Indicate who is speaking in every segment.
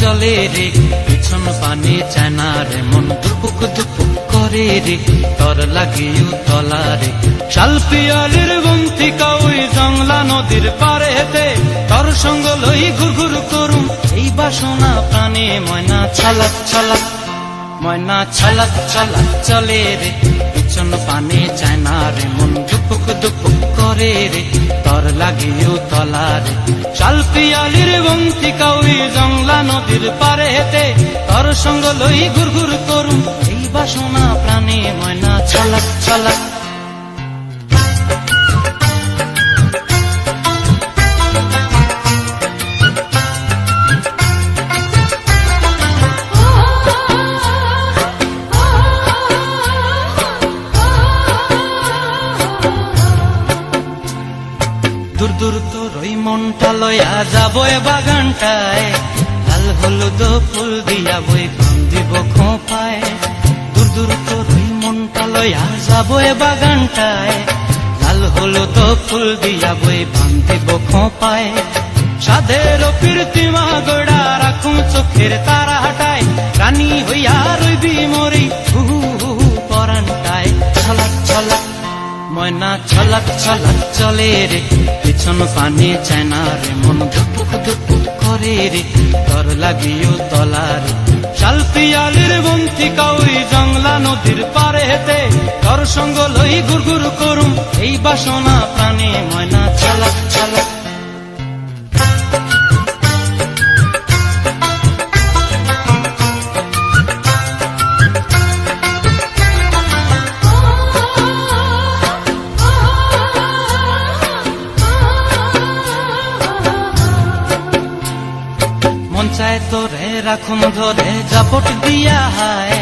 Speaker 1: চলে রে, পিছন পানে চায় না রে, মন দুপুক দুপুক করে রে, তর লাগিও তলা রে। শাল পিয়ালির বন্তিকা ওই জংলা নদীর পারে হেতে তর সঙ্গ লই ঘুর ঘুর করুম, এই বাসনা প্রাণে ময়না ছালাক ছালাক ময়না ছালাক ছালাক চলে রে, পিছন পানে চায় না রে, মন দুপুক দুপুক করে রে। তর লাগিও তলার। চাল পিয়ালির বন্তিকা ওই জংলা নদীর পারে হেতে তর সঙ্গ লই ঘুর ঘুর করুম। এই বাসনা প্রাণে ময়না ছলক ছালাক দূর দূর তোর ওই মনটা লয়া যাব এ বাগানটায়। লাল হলুদ ফুল দিয়া বই কাম দিব খোঁপায়। দূর দূর তোর ওই মনটা লয়া যাব এ বাগানটায়। লাল হলুদ ফুল দিয়া বই বাম দিব খোঁপায়। সাধের প্রীতিমা গোড়া রাখুন চোখের তারা হাটায়। রানী হইয়া রইবি মরি হু হু হু হু পরানটায়। ছলাক ছলাক, ময়না ছলাক ছলাক চলে রে। পিছন পানে চায় না রে মন ধুক ধুক করে রে তর লাগিও তলার। শালপিয়ালের শাল পিয়ালির বন্তি কাউই জংলা নদীর পারে হেতে তর সঙ্গ লই গুরগুর করুম, এই বাসনা প্রাণে ময়না চালা ছলাক তোরে রাখুন ধরে, জাপট দিয়া হায়।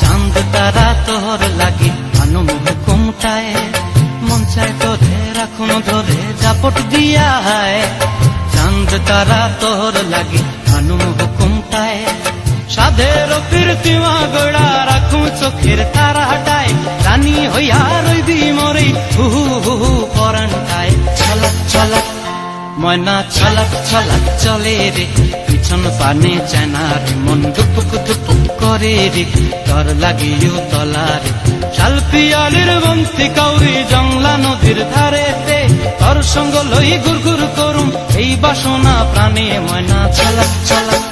Speaker 1: চাঁদ তারা তোর লাগি মানু হুকুমটায় মন চায় তোরে রাখুন ধরে, জাপট দিয়া হায়। চাঁদ তারা তোর লাগি মানু হুকুমটায় সাধের কীর্তিমা গোড়া রাখুন চোখের তারা হাটায় রানী হইয়া ময়না ছলক ছলক চলে রে, পিছন পানে চানা রে, মন দুপুক দুপুক করে রে তর লাগিও তলা রে। পিয়ালির বন্তি কাউরি জংলা নদীর ধারেতে, তর সঙ্গ লই গুর গুর করুম এই বাসনা প্রাণে। ময়না ছলক ছলক